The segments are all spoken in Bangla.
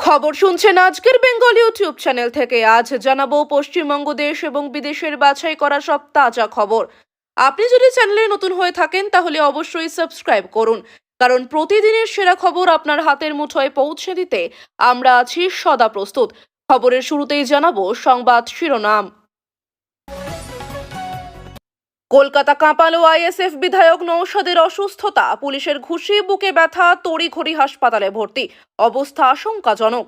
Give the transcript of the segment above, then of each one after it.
খবর শুনছেন আজকের বেঙ্গল ইউটিউব চ্যানেল থেকে। আজ জানাব পশ্চিমবঙ্গ দেশ এবং বিদেশের বাছাই করা সব তাজা খবর। আপনি যদি চ্যানেলে নতুন হয়ে থাকেন, তাহলে অবশ্যই সাবস্ক্রাইব করুন। কারণ প্রতিদিনের সেরা খবর আপনার হাতের মুঠোয় পৌঁছে দিতে আমরা আছি সদা প্রস্তুত। খবরের শুরুতেই জানাব সংবাদ শিরোনাম। কলকাতা কাঁপালো আইএসএফ বিধায়ক নৌসাদের অসুস্থতা। পুলিশের ঘুষি, বুকে ব্যথা, তড়িঘড়ি হাসপাতালে ভর্তি। অবস্থা আশঙ্কাজনক।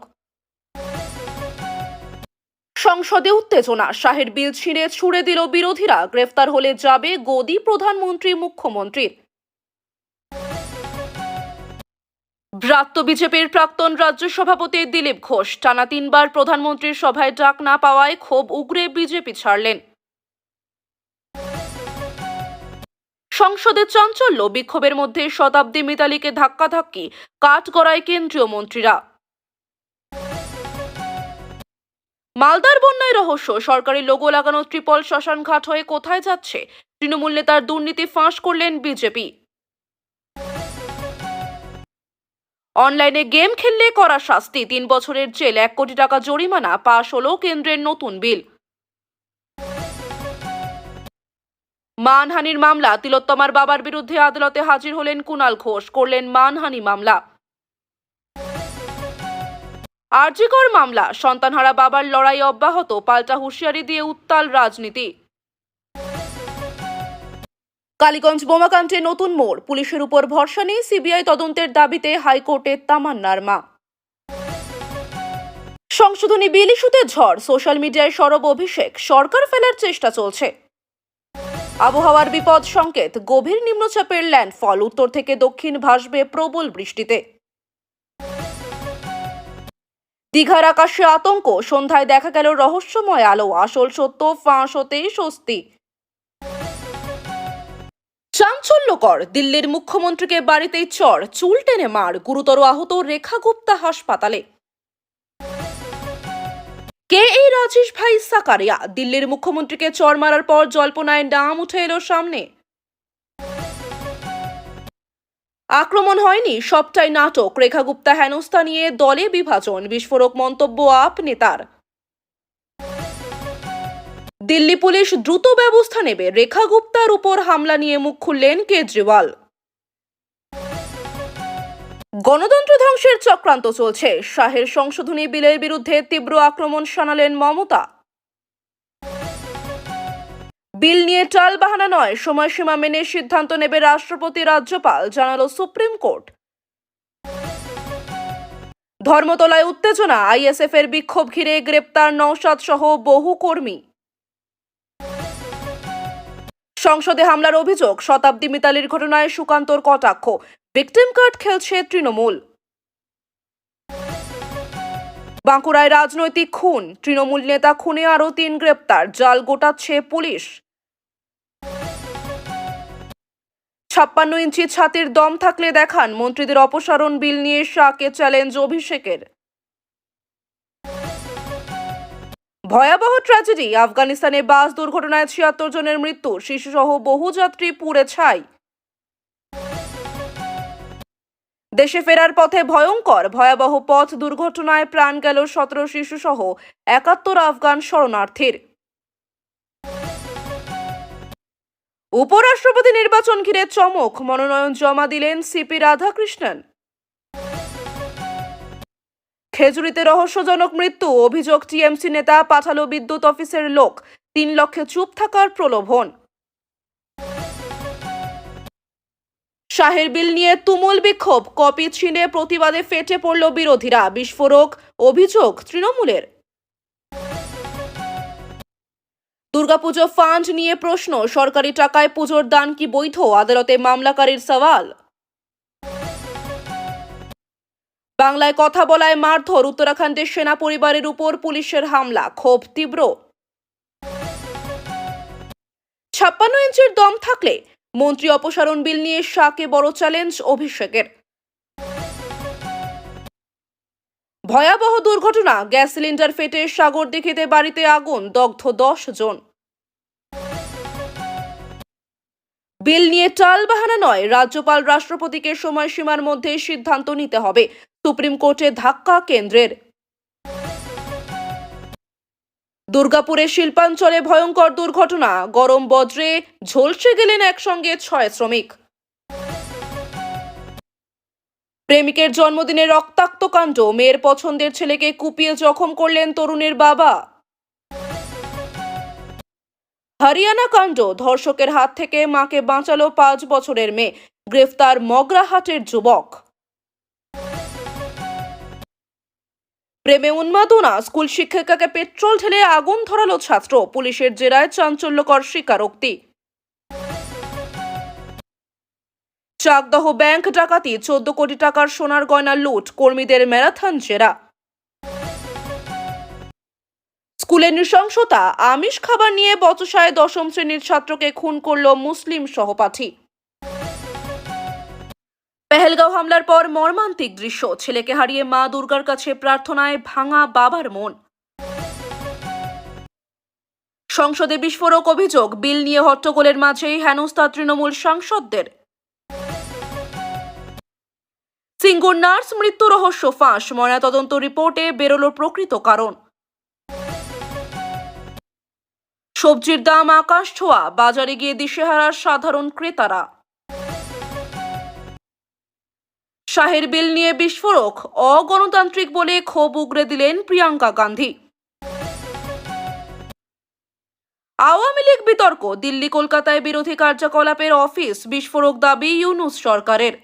সংসদে উত্তেজনা। শাহের বিল ছিঁড়ে ছুড়ে দিল বিরোধীরা। গ্রেফতার হলে যাবে গদি প্রধানমন্ত্রী মুখ্যমন্ত্রীর ব্রাত্য বিজেপির প্রাক্তন রাজ্য সভাপতি দিলীপ ঘোষ। টানা তিনবার প্রধানমন্ত্রীর সভায় ডাক না পাওয়ায় ক্ষোভ উগরে বিজেপি ছাড়লেন। সংসদে চাঞ্চল্য। বিক্ষোভের মধ্যে শতাব্দী মিতালিকে ধাক্কাধাক্কি কাঠগড়ায় কেন্দ্রীয় মন্ত্রীরা। মালদার বন্যায় রহস্য। সরকারি লোগো লাগানো ত্রিপল শ্মশানঘাট হয়ে কোথায় যাচ্ছে? তৃণমূল নেতার দুর্নীতি ফাঁস করলেন বিজেপি। অনলাইনে গেম খেললে করা শাস্তি। তিন বছরের জেল, এক কোটি টাকা জরিমানা, পাশ হলো কেন্দ্রের নতুন বিল। মানহানির মামলা। তিলোত্তমার বাবার বিরুদ্ধে আদালতে হাজির হলেন কুণাল ঘোষ। করলেন মানহানি মামলা। আরজিকর মামলা। সন্তানহারা বাবার লড়াই অব্যাহত। পাল্টা হুঁশিয়ারি দিয়ে উত্তাল রাজনীতি। কালীগঞ্জ বোমাকাণ্ডে নতুন মোড়। পুলিশের উপর ভরসা নেই সিবিআই তদন্তের দাবিতে হাইকোর্টে তামান্নার মা। সংশোধনী বিল ইস্যুতে ঝড়। সোশ্যাল মিডিয়ায় সরব অভিষেক। সরকার ফেলার চেষ্টা চলছে। আবহাওয়ার বিপদ সংকেত, গভীর নিম্নচাপের ল্যান্ডফল উত্তর থেকে দক্ষিণ ভাসবে প্রবল বৃষ্টিতে। দীঘার আকাশে আতঙ্ক, সন্ধ্যায় দেখা গেল রহস্যময় আলো, আসল সত্য ফাঁস হতেই স্বস্তি চাঞ্চল্যকর, দিল্লির মুখ্যমন্ত্রীকে বাড়িতেই চড় চুল টেনে মার, গুরুতর আহত রেখা গুপ্তা হাসপাতালে। কে এই রাজেশ ভাই সাকারিয়া? দিল্লির মুখ্যমন্ত্রীকে চর মারার পর জল্পনায় নাম উঠে এলো সামনে। আক্রমণ হয়নি, সবটাই নাটক। রেখা গুপ্তা হেনস্থা নিয়ে দলে বিভাজন, বিস্ফোরক মন্তব্য আপ নেতার। দিল্লি পুলিশ দ্রুত ব্যবস্থা নেবে, রেখা গুপ্তার উপর হামলা নিয়ে মুখ খুললেন কেজরিওয়াল। গণতন্ত্র ধ্বংসের চক্রান্ত চলছে। শাহের সংশোধনী বিলের বিরুদ্ধে তীব্র আক্রমণ শানালেন মমতা। বিল নিয়ে টাল বাহানা নয়, সময়সীমা মেনে সিদ্ধান্ত নেবে রাষ্ট্রপতি রাজ্যপাল, জানালো সুপ্রিম কোর্ট। ধর্মতলায় উত্তেজনা আইএসএফ এর বিক্ষোভ ঘিরে গ্রেপ্তার নৌসাদ সহ বহু কর্মী। সংসদে হামলার অভিযোগ, শতাব্দী মিতালির ঘটনায় সুকান্তর কটাক্ষ। ভিকটিম কার্ড খেলছে তৃণমূল। বাঁকুড়ায় রাজনৈতিক খুন, তৃণমূল নেতা খুনে আরও তিন গ্রেপ্তার, জাল গোটাচ্ছে পুলিশ। ছাপ্পান্ন ইঞ্চি ছাতির দম থাকলে দেখান, মন্ত্রীদের অপসারণ বিল নিয়ে শাকে চ্যালেঞ্জ অভিষেকের। ভয়াবহ ট্র্যাজেডি। আফগানিস্তানে বাস দুর্ঘটনায় ছিয়াত্তর জনের মৃত্যু, শিশুসহ বহু যাত্রী পুড়ে ছাই। দেশে ফেরার পথে ভয়ঙ্কর, ভয়াবহ পথ দুর্ঘটনায় প্রাণ গেল সতেরো শিশুসহ একাত্তর আফগান শরণার্থীর। উপরাষ্ট্রপতি নির্বাচন ঘিরে চমক, মনোনয়ন জমা দিলেন সিপি রাধাকৃষ্ণন। খেজুরিতে রহস্যজনক মৃত্যু, অভিযোগ টিএমসি নেতা, পাঠালো বিদ্যুৎ অফিসের লোক। তিন লক্ষে চুপ থাকার প্রলোভন। শাহের বিল নিয়ে তুমুল বিক্ষোভ। কপি ছিঁড়ে প্রতিবাদে ফেটে পড়ল বিরোধীরা। বিস্ফোরক অভিযোগ তৃণমূলের। দুর্গাপুজো ফান্ড নিয়ে প্রশ্ন। সরকারি টাকায় পুজোর দান কি বৈধ? আদালতে মামলাকারীর সওয়াল। বাংলায় কথা বলায় মারধর উত্তরাখণ্ডের সেনা পরিবারের উপর পুলিশের হামলা, ক্ষোভ তীব্র। ছাপ্পান্ন ইঞ্চির দম থাকলে মন্ত্রী অপসারণ বিল নিয়ে শাকে বড় চ্যালেঞ্জ অভিষেকের। ভয়াবহ দুর্ঘটনা, গ্যাস সিলিন্ডার ফেটে সাগর দেখিতে বাড়িতে আগুন, দগ্ধ দশ জন। বিল নিয়ে টাল বাহানা নয়, রাজ্যপাল রাষ্ট্রপতিকে সময়সীমার মধ্যে সিদ্ধান্ত নিতে হবে। সুপ্রিম কোর্টে ধাক্কা কেন্দ্রের। দুর্গাপুরের শিল্পাঞ্চলে ভয়ঙ্কর দুর্ঘটনা, গরম বজ্রে ঝলসে গেলেন একসঙ্গে ছয় শ্রমিক। প্রেমিকের জন্মদিনে রক্তাক্ত কাণ্ড, মেয়ের পছন্দের ছেলেকে কুপিয়ে জখম করলেন তরুণের বাবা। হরিয়ানা কাণ্ড, ধর্ষকের হাত থেকে মাকে বাঁচালো পাঁচ বছরের মেয়ে, গ্রেফতার মগরাহাটের যুবক। প্রেমে উন্মাদনা, স্কুল শিক্ষিকাকে পেট্রোল ঢেলে আগুন ধরালো ছাত্র, পুলিশের জেরায় চাঞ্চল্যকর স্বীকারোক্তি। চাকদহ ব্যাংক ডাকাতি, চোদ্দ কোটি টাকার সোনার গয়না লুট, কর্মীদের ম্যারাথন জেরা। স্কুলে নৃশংসতা, আমিষ খাবার নিয়ে বচসায় দশম শ্রেণির ছাত্রকে খুন করল মুসলিম সহপাঠী। পেহেলগাঁও হামলার পর মর্মান্তিক দৃশ্য, ছেলেকে হারিয়ে মা দুর্গার কাছে প্রার্থনায় ভাঙা বাবার মন। সংসদে বিস্ফোরক অভিযোগ, বিল নিয়ে হট্টগোলের মাঝেই হেনস্থা তৃণমূল সাংসদদের। সিঙ্গুর নার্স মৃত্যু রহস্য ফাঁস, ময়নাতদন্ত রিপোর্টে বেরোলো প্রকৃত কারণ। সবজির দাম আকাশ ছোঁয়া। বাজারে গিয়ে দিশেহারার সাধারণ ক্রেতারা। শাহের বিল নিয়ে বিস্ফোরক। অগণতান্ত্রিক বলে ক্ষোভ উগরে দিলেন প্রিয়াঙ্কা গান্ধী। আওয়ামী লীগ বিতর্ক। দিল্লি কলকাতায় বিরোধী কার্যকলাপের অফিস। বিস্ফোরক দাবি ইউনুস সরকারের।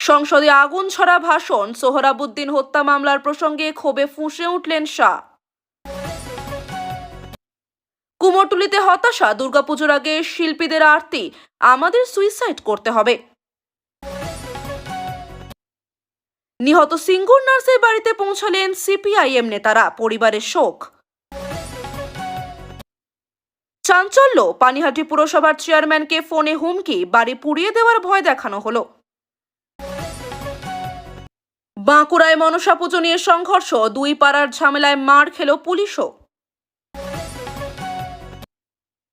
সংসদে আগুন ছড়া ভাষণ। সোহরাবুদ্দিন হত্যা মামলার প্রসঙ্গে ক্ষোভে ফুঁসে উঠলেন শাহ। কুমোরটুলিতে হতাশা, দুর্গাপুজোর আগে শিল্পীদের আরতি, আমাদের সুইসাইড করতে হবে। নিহত সিঙ্গুর নার্সের বাড়িতে পৌঁছালেন সিপিআইএম নেতারা, পরিবারের শোক। চাঞ্চল্য, পানিহাটি পুরসভার চেয়ারম্যানকে ফোনে হুমকি, বাড়ি পুড়িয়ে দেওয়ার ভয় দেখানো হলো। বাঁকুড়ায় মনসা পুজো নিয়ে সংঘর্ষ, দুই পাড়ার ঝামেলায় মার খেল পুলিশও।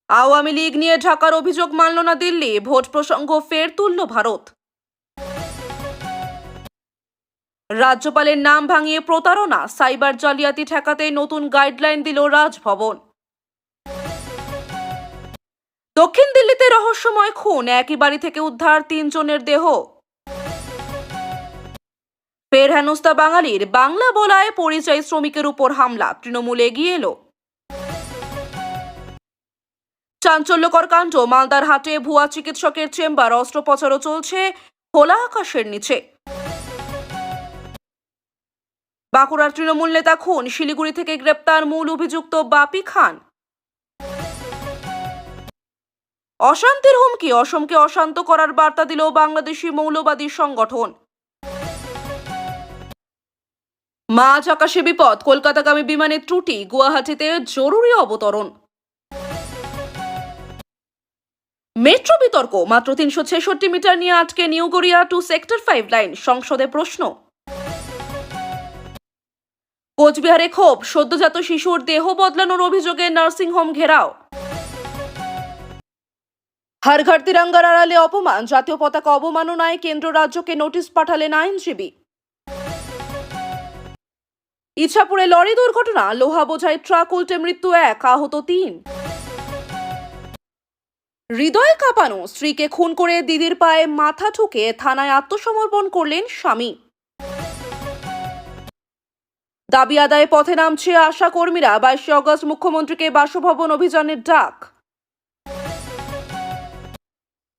আওয়ামী লীগ নিয়ে ঢাকার অভিযোগ মানল না দিল্লি। ভোট প্রসঙ্গ ফের তুলল ভারত। রাজ্যপালের নাম ভাঙিয়ে প্রতারণা, সাইবার জালিয়াতি ঠেকাতে নতুন গাইডলাইন দিল রাজভবন। দক্ষিণ দিল্লিতে রহস্যময় খুন, একই বাড়ি থেকে উদ্ধার তিনজনের দেহ। ফের হেনস্তা বাঙালির, বাংলা বলায় পরিচয় শ্রমিকের উপর হামলা, তৃণমূল এগিয়ে এলো। চাঞ্চল্যকর কাণ্ড। মালদার হাটে ভুয়া চিকিৎসকের চেম্বার অস্ত্রোপচারও চলছে খোলা আকাশের নিচে। বাঁকুড়ার তৃণমূল নেতা খুন। শিলিগুড়ি থেকে গ্রেপ্তার মূল অভিযুক্ত বাপি খান। অশান্তির হুমকি। অসমকে অশান্ত করার বার্তা দিল বাংলাদেশি মৌলবাদী সংগঠন। মাঝ আকাশে বিপদ। কলকাতাগামী বিমানের ত্রুটি। গুয়াহাটিতে জরুরি অবতরণ। মেট্রো বিতর্ক, মাত্র তিনশো ছেষট্টি মিটার নিয়ে আটকে New Garia to sector five line সংসদে প্রশ্ন। কোচবিহারে ক্ষোভ, সদ্যজাত শিশুর দেহ বদলানোর অভিযোগে নার্সিংহোম ঘেরাও। হারঘাট তিরাঙ্গার আড়ালে অপমান, জাতীয় পতাকা অবমাননায় কেন্দ্র রাজ্যকে নোটিশ পাঠালেন আইনজীবী। ইছাপুরে লরি দুর্ঘটনা, লোহা বোঝাই ট্রাক উল্টে মৃত্যু এক, আহত তিন। হৃদয় কাঁপানো, স্ত্রীকে খুন করে দিদির পায়ে মাথা ঠুকে থানায় আত্মসমর্পণ করলেন স্বামী। দাবি আদায়ে পথে নামছে আশা কর্মীরা, বাইশে অগস্ট মুখ্যমন্ত্রীকে বাসভবন অভিযানের ডাক।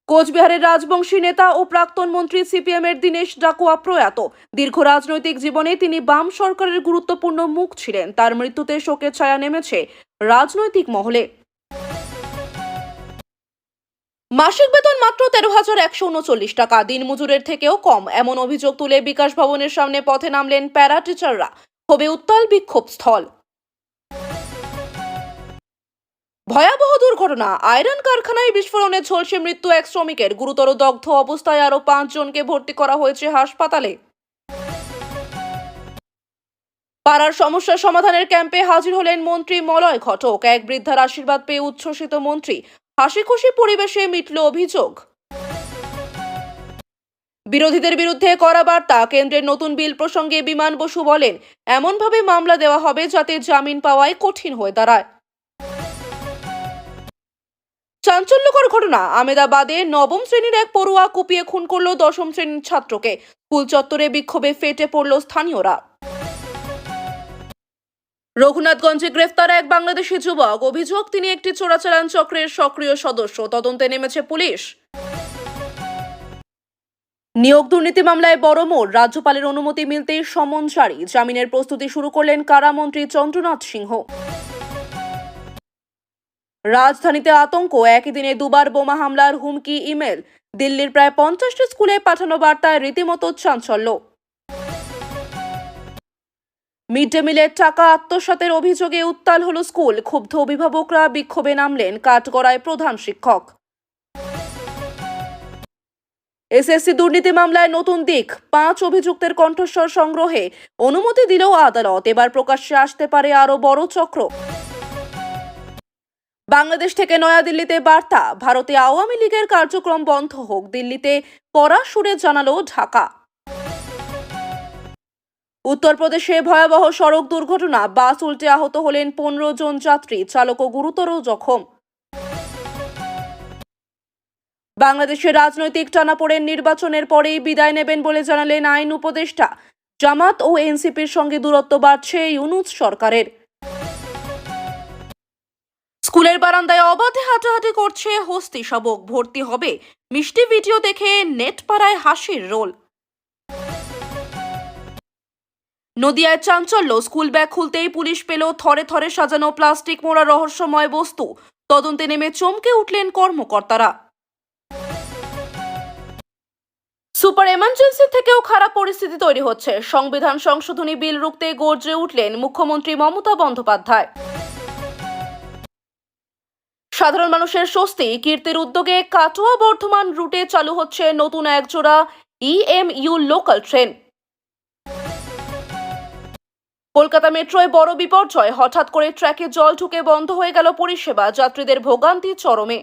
কোচবিহারের রাজবংশী নেতা ও প্রাক্তন মন্ত্রী সিপিএম এর দীনেশ ডাকুয়া প্রয়াত। দীর্ঘ রাজনৈতিক জীবনে তিনি বাম সরকারের গুরুত্বপূর্ণ মুখ ছিলেন। তার মৃত্যুতে শোকের ছায়া নেমেছে রাজনৈতিক মহলে। মাসিক বেতন মাত্র তেরো হাজার একশো উনচল্লিশ টাকা। দিনমজুরের থেকেও কম। এমন অভিযোগ তুলে বিকাশ ভবনের সামনে পথে নামলেন প্যারা টিচাররা। হবে উত্তাল বিক্ষোভ স্থল। ভয়াবহ দুর্ঘটনা। আয়রন কারখানায় বিস্ফোরণে ঝলসে মৃত্যু এক শ্রমিকের। গুরুতর দগ্ধ অবস্থায় আরও পাঁচজনকে ভর্তি করা হয়েছে হাসপাতালে। পাড়ার সমস্যা সমাধানের ক্যাম্পে হাজির হলেন মন্ত্রী মলয় ঘটক। এক বৃদ্ধার আশীর্বাদ পেয়ে উচ্ছ্বসিত মন্ত্রী। হাসি খুশি পরিবেশে মিটল অভিযোগ। বিরোধীদের বিরুদ্ধে করা বার্তা, কেন্দ্রের নতুন বিল প্রসঙ্গে বিমান বসু বলেন, এমনভাবে মামলা দেওয়া হবে যাতে জামিন পাওয়াই কঠিন হয়ে দাঁড়ায়। চাঞ্চল্যকর ঘটনা, আমেদাবাদে নবম শ্রেণির এক পড়ুয়া কুপিয়ে খুন করল দশম শ্রেণির ছাত্রকে। স্কুল চত্বরে বিক্ষোভে ফেটে পড়ল স্থানীয়রা। রঘুনাথগঞ্জে গ্রেফতার এক বাংলাদেশি যুবক। অভিযোগ, তিনি একটি চোরাচালান চক্রের সক্রিয় সদস্য। তদন্তে নেমেছে পুলিশ। নিয়োগ দুর্নীতি মামলায় বড় মোড়। রাজ্যপালের অনুমতি মিলতেই সমন জারি। জামিনের প্রস্তুতি শুরু করলেন কারামন্ত্রী চন্দ্রনাথ সিংহ। রাজধানীতে আতঙ্ক। একই দিনে দুবার বোমা হামলার হুমকি, ইমেল। দিল্লির প্রায় পঞ্চাশটি স্কুলে পাঠানো বার্তায় রীতিমতো চাঞ্চল্য। মিড ডে মিলের টাকা আত্মসাতের অভিযোগে উত্তাল হল স্কুল। ক্ষুব্ধ অভিভাবকরা বিক্ষোভে নামলেন কাঠগড়ায় প্রধান শিক্ষক। এসএসসি দুর্নীতি মামলায় নতুন দিক। পাঁচ অভিযুক্তের কণ্ঠস্বর সংগ্রহে অনুমতি দিলেও আদালত। এবার প্রকাশ্যে আসতে পারে আরও বড় চক্র। বাংলাদেশ থেকে নয়াদিল্লিতে বার্তা। ভারতে আওয়ামী লীগের কার্যক্রম বন্ধ হোক। দিল্লিতে কড়া সুরে জানালো ঢাকা। উত্তরপ্রদেশে ভয়াবহ সড়ক দুর্ঘটনা, বাস উল্টে আহত হলেন পনেরো জন যাত্রী চালকও গুরুতর জখম। বাংলাদেশের রাজনৈতিক টানাপোড়েন নির্বাচনের পরেই বিদায় নেবেন বলে জানালেন আইন উপদেষ্টা। জামাত ও এনসিপির সঙ্গে দূরত্ব বাড়ছে ইউনুস সরকারের। স্কুলের বারান্দায় অবাধে হাঁটাহাঁটি করছে হস্তি শাবক। ভর্তি হবে। মিষ্টি ভিডিও দেখে নেট পাড়ায় হাসির রোল। নদিয়ায় চাঞ্চল্য স্কুল ব্যাগ খুলতেই পুলিশ পেল থরে থরে সাজানো প্লাস্টিক মোড়া রহস্যময় বস্তু। তদন্তে নেমে চমকে উঠলেন কর্মকর্তারা। সুপার এমার্জেন্সি থেকেও খারাপ পরিস্থিতি তৈরি হচ্ছে। সংবিধান সংশোধনী বিল রুখতে গর্জে উঠলেন মুখ্যমন্ত্রী মমতা বন্দ্যোপাধ্যায়। সাধারণ মানুষের স্বস্তি, কীর্তির উদ্যোগে কাটোয়া বর্ধমান রুটে চালু হচ্ছে নতুন একজোড়া ইএমইউ লোকাল ট্রেন কলকাতা মেট্রোয় বড় বিপর্যয়। হঠাৎ করে ট্র্যাকে জল ঢুকে বন্ধ হয়ে গেল পরিষেবা, যাত্রীদের ভোগান্তি চরমে।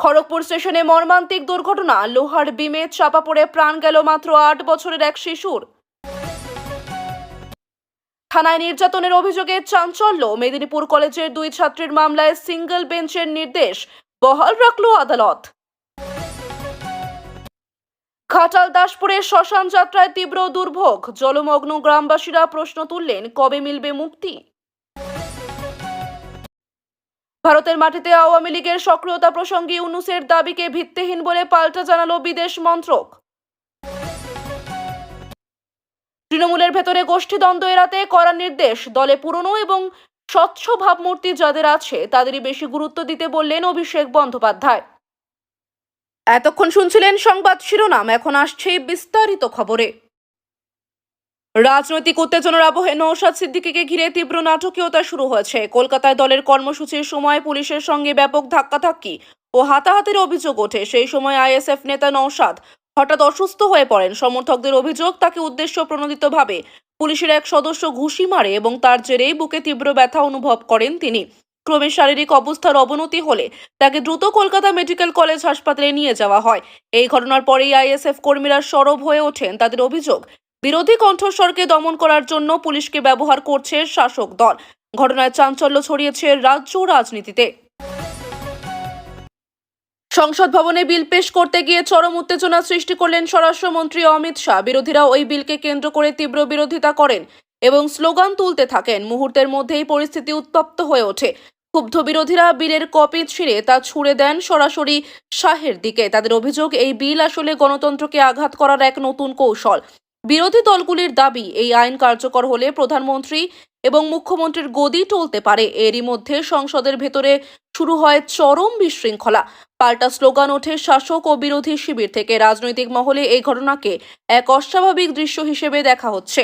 খড়গপুর স্টেশনে মর্মান্তিক দুর্ঘটনা, লোহার বিমে চাপা পড়ে প্রাণ গেল মাত্র আট বছরের এক শিশুর। থানায় নির্যাতনের অভিযোগে চাঞ্চল্য, মেদিনীপুর কলেজের দুই ছাত্রীর মামলায় সিঙ্গল বেঞ্চের নির্দেশ, বহাল রাখল আদালত। ঘাটাল দাসপুরের শ্মশান যাত্রায় তীব্র দুর্ভোগ। জলমগ্ন গ্রামবাসীরা প্রশ্ন তুললেন, কবে মিলবে মুক্তি? ভারতের মাটিতে আওয়ামী লীগের সক্রিয়তা প্রসঙ্গে ইউনুসের দাবিকে ভিত্তিহীন বলে পাল্টা জানালো বিদেশ মন্ত্রক। তৃণমূলের ভেতরে গোষ্ঠীদ্বন্দ্ব এড়াতে করা নির্দেশ, দলে পুরনো এবং স্বচ্ছ ভাবমূর্তি যাদের আছে, তাদেরই বেশি গুরুত্ব দিতে বললেন অভিষেক বন্দ্যোপাধ্যায়। এতক্ষণ শুনছিলেন সংবাদ শিরোনাম, এখন আসছে বিস্তারিত খবরে। রাজনৈতিক উত্তেজনার আবহে নৌশাদ সিদ্দিকীকে ঘিরে তীব্র নাটকীয়তা শুরু হয়েছে। কলকাতায় দলের কর্মসূচির সময় পুলিশের সঙ্গে ব্যাপক ধাক্কাধাক্কি ও হাতাহাতির অভিযোগ ওঠে। সেই সময় আইএসএফ নেতা নৌশাদ হঠাৎ অসুস্থ হয়ে পড়েন। সমর্থকদের অভিযোগ, তাকে উদ্দেশ্য প্রণোদিতভাবে পুলিশের এক সদস্য ঘুষি মারে এবং তার জেরেই বুকে তীব্র ব্যথা অনুভব করেন তিনি। ক্রমে শারীরিক অবস্থার অবনতি হলে তাকে দ্রুত কলকাতা মেডিকেল কলেজ হাসপাতালে নিয়ে যাওয়া হয়। এই ঘটনার পরেই আইএসএফ কর্মীরা সরব হয়ে ওঠেন। তাদের অভিযোগ, বিরোধী কণ্ঠস্বরকে দমন করার জন্য পুলিশকে ব্যবহার করছে শাসক দল। ঘটনায় চাঞ্চল্য ছড়িয়েছে রাজ্য রাজনীতিতে। সংসদ ভবনে বিল পেশ করতে গিয়ে চরম উত্তেজনা সৃষ্টি করলেন স্বরাষ্ট্রমন্ত্রী অমিত শাহ। বিরোধীরা ওই বিলকে কেন্দ্র করে তীব্র বিরোধিতা করেন এবং স্লোগান তুলতে থাকেন। মুহূর্তের মধ্যেই পরিস্থিতি উত্তপ্ত হয়ে ওঠে। ক্ষুব্ধ বিরোধীরা বিলের কপি ছিঁড়ে তা ছুড়ে দেন সরাসরি শাহের দিকে। তাদের অভিযোগ, এই বিল আসলে গণতন্ত্রকে আঘাত করার এক নতুন কৌশল। বিরোধী দলগুলির দাবি, এই আইন কার্যকর হলে প্রধানমন্ত্রী এবং মুখ্যমন্ত্রীর গদি টলতে পারে। এরই মধ্যে সংসদের ভেতরে শুরু হয় চরম বিশৃঙ্খলা। পাল্টা স্লোগান ওঠে শাসক ও বিরোধী শিবির থেকে। রাজনৈতিক মহলে এই ঘটনাকে এক অস্বাভাবিক দৃশ্য হিসেবে দেখা হচ্ছে।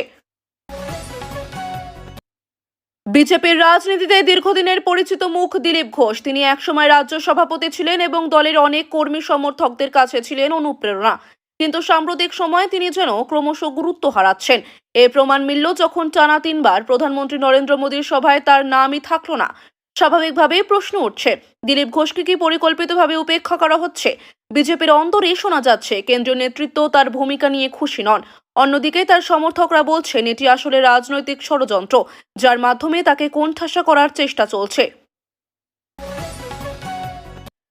বিজেপির রাজনীতিতে দীর্ঘদিনের পরিচিত মুখ দিলীপ ঘোষ। তিনি একসময় রাজ্য সভাপতি ছিলেন এবং দলের অনেক কর্মী সমর্থকদের কাছে ছিলেন অনুপ্রেরণা। কিন্তু সাম্প্রতিক সময়ে তিনি যেন ক্রমশ গুরুত্ব হারাচ্ছেন। এ প্রমাণ মিলল যখন টানা তিনবার প্রধানমন্ত্রী নরেন্দ্র মোদীর সভায় তার নামই থাকল না। স্বাভাবিকভাবেই প্রশ্ন উঠছে, দিলীপ ঘোষকে কি পরিকল্পিতভাবে উপেক্ষা করা হচ্ছে? বিজেপির অন্তরে শোনা যাচ্ছে, কেন্দ্রীয় নেতৃত্ব তার ভূমিকা নিয়ে খুশি নন। অন্যদিকে তার সমর্থকরা বলছেন, এটি আসলে রাজনৈতিক ষড়যন্ত্র, যার মাধ্যমে তাকে কোণঠাসা করার চেষ্টা চলছে।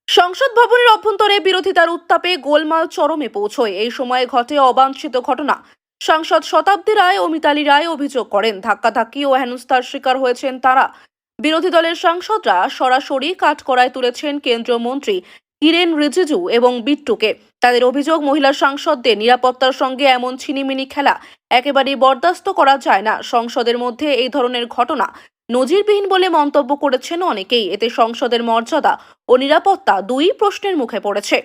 সংসদ ভবনের অভ্যন্তরে বিরোধিতার উত্তাপে গোলমাল চরমে পৌঁছয়। এই সময়ে ঘটে অবাঞ্ছিত ঘটনা। সাংসদ শতাব্দী রায় ও মিতালি রায় অভিযোগ করেন, ধাক্কাধাক্কি ও হেনস্থার শিকার হয়েছেন তারা। বিরোধী দলের সাংসদরা সরাসরি কাঠকড়ায় তুলেছেন কেন্দ্রীয় মন্ত্রী কিরেন রিজিজু এবং বিট্টুকে। তাদের অভিযোগ, মহিলা সাংসদদের নিরাপত্তার সঙ্গে এমন ছিনিমিনি খেলা একেবারেই বরদাস্ত করা যায় না। সংসদের মধ্যে এই ধরনের ঘটনা নজিরবিহীন বলে মন্তব্য করেছেন অনেকেই। এতে সংসদের মর্যাদা ও নিরাপত্তা দুই প্রশ্নের মুখে পড়েছে।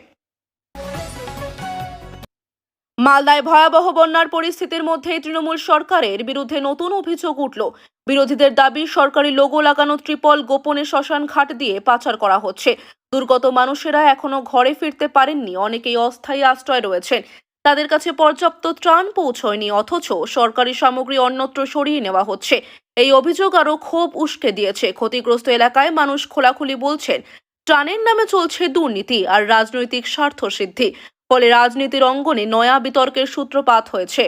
মালদায় ভয়াবহ বন্যার পরিস্থিতির মধ্যে তৃণমূল সরকারের বিরুদ্ধে নতুন অভিযোগ উঠল। বিরোধীদের দাবি, সরকারি লোগো লাগানো ত্রিপল গোপনে শ্মশান ঘাট দিয়ে পাচার করা হচ্ছে। দুর্গত মানুষেরা এখনও ঘরে ফিরতে পারেননি, অনেকেই অস্থায়ী আশ্রয় রয়েছেন। তাদের কাছে পর্যাপ্ত ত্রাণ পৌঁছয়নি, অথচ সরকারি সামগ্রী অন্যত্র সরিয়ে নেওয়া হচ্ছে। এই অভিযোগ আরও ক্ষোভ উস্কে দিয়েছে। ক্ষতিগ্রস্ত এলাকায় মানুষ খোলাখুলি বলছেন, ত্রাণের নামে চলছে দুর্নীতি আর রাজনৈতিক স্বার্থ সিদ্ধি। ফলে রাজনীতির অঙ্গনে নয়া বিতর্কের সূত্রপাত হয়েছে।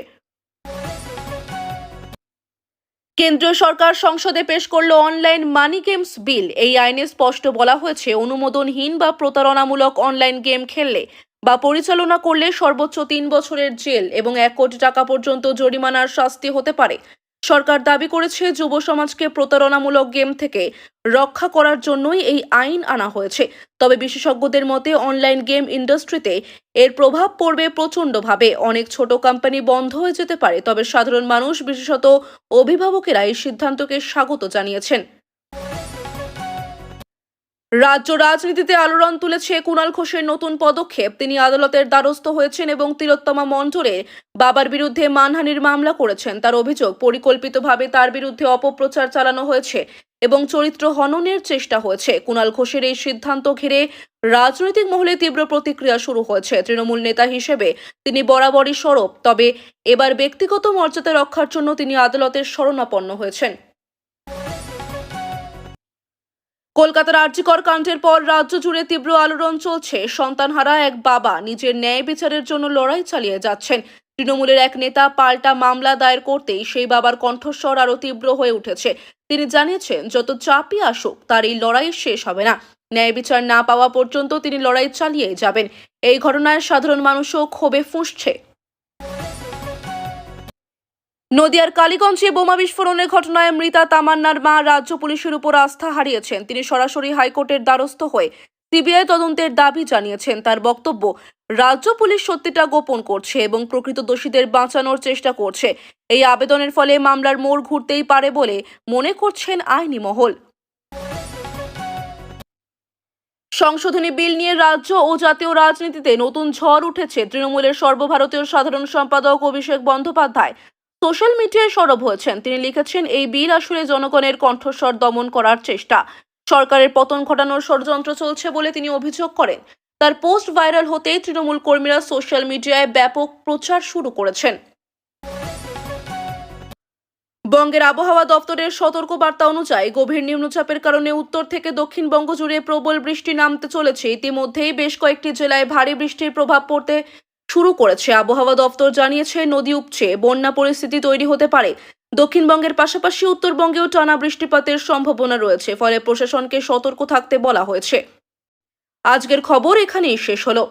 কেন্দ্রীয় সরকার সংসদে পেশ করল অনলাইন মানি গেমস বিল। এই আইনে স্পষ্ট বলা হয়েছে, অনুমোদনহীন বা প্রতারণামূলক অনলাইন গেম খেললে বা পরিচালনা করলে সর্বোচ্চ তিন বছরের জেল এবং এক কোটি টাকা পর্যন্ত জরিমানার শাস্তি হতে পারে। সরকার দাবি করেছে, যুব সমাজকে প্রতারণামূলক গেম থেকে রক্ষা করার জন্যই এই আইন আনা হয়েছে। তবে বিশেষজ্ঞদের মতে, অনলাইন গেম ইন্ডাস্ট্রিতে এর প্রভাব পড়বে প্রচণ্ডভাবে। অনেক ছোট কোম্পানি বন্ধ হয়ে যেতে পারে, তবে সাধারণ মানুষ, বিশেষত অভিভাবকেরা এই সিদ্ধান্তকে স্বাগত জানিয়েছেন। রাজ্য রাজনীতিতে আলোড়ন তুলেছে কুণাল ঘোষের নতুন পদক্ষেপ। তিনি আদালতের দ্বারস্থ হয়েছেন এবং তিলোত্তমা মণ্ডলে বাবার বিরুদ্ধে মানহানির মামলা করেছেন। তার অভিযোগ, পরিকল্পিতভাবে তার বিরুদ্ধে অপপ্রচার চালানো হয়েছে এবং চরিত্র হননের চেষ্টা হয়েছে। কুণাল ঘোষের এই সিদ্ধান্ত ঘিরে রাজনৈতিক মহলে তীব্র প্রতিক্রিয়া শুরু হয়েছে। তৃণমূল নেতা হিসেবে তিনি বরাবরই সরব, তবে এবার ব্যক্তিগত মর্যাদা রক্ষার জন্য তিনি আদালতের শরণাপন্ন হয়েছেন। কলকাতার আর্যিকর কাণ্ডের পর রাজ্য জুড়ে তীব্র আলোড়ন চলছে। সন্তানহারা এক বাবা নিজের ন্যায় বিচারের জন্য লড়াই চালিয়ে যাচ্ছেন। তৃণমূলের এক নেতা পাল্টা মামলা দায়ের করতেই সেই বাবার কণ্ঠস্বর আরও তীব্র হয়ে উঠেছে। তিনি জানিয়েছেন, যত চাপই আসুক, তার এই লড়াই শেষ হবে না। ন্যায় বিচার না পাওয়া পর্যন্ত তিনি লড়াই চালিয়ে যাবেন। এই ঘটনায় সাধারণ মানুষও ক্ষোভে ফুঁসছে। নদিয়ার কালীগঞ্জে বোমা বিস্ফোরণের ঘটনায় মৃতা তামান্নার মা রাজ্য পুলিশের উপর আস্থা হারিয়েছেন। তিনি সরাসরি হাইকোর্টের দ্বারস্থ হয়ে সিবিআই তদন্তের দাবি জানিয়েছেন। তার বক্তব্য, রাজ্য পুলিশ সত্যিটা গোপন করছে এবং প্রকৃত দোষীদের বাঁচানোর চেষ্টা করছে। এই আবেদনের ফলে মামলার মোড় ঘুরতেই পারে বলে মনে করছেন আইনি মহল। সংশোধনী বিল নিয়ে রাজ্য ও জাতীয় রাজনীতিতে নতুন ঝড় উঠেছে। তৃণমূলের সর্বভারতীয় সাধারণ সম্পাদক অভিষেক বন্দ্যোপাধ্যায় সোশ্যাল মিডিয়ায় সরব হয়েছেন। তিনি লিখেছেন, এই বিল আসলে জনগণের কণ্ঠস্বর দমন করার চেষ্টা। সরকারের পতন ঘটানোর ষড়যন্ত্র চলছে বলে তিনি অভিযোগ করেন। তার পোস্ট ভাইরাল হতেই তৃণমূল কর্মীরা সোশ্যাল মিডিয়ায় ব্যাপক প্রচার শুরু করেছেন। বঙ্গের আবহাওয়া দপ্তরের সতর্কবার্তা অনুযায়ী গভীর নিম্নচাপের কারণে উত্তর থেকে দক্ষিণবঙ্গ জুড়ে প্রবল বৃষ্টি নামতে চলেছে। ইতিমধ্যেই বেশ কয়েকটি জেলায় ভারী বৃষ্টির প্রভাব পড়তে শুরু করেছে। আবহাওয়া দপ্তর জানিয়েছে, নদী উপচে, বন্যা পরিস্থিতি তৈরি হতে পারে। দক্ষিণবঙ্গের পাশাপাশি উত্তরবঙ্গেও টানা বৃষ্টিপাতের সম্ভাবনা রয়েছে, ফলে প্রশাসনকে সতর্ক থাকতে বলা হয়েছে। আজকের খবর এখানেই শেষ হলো।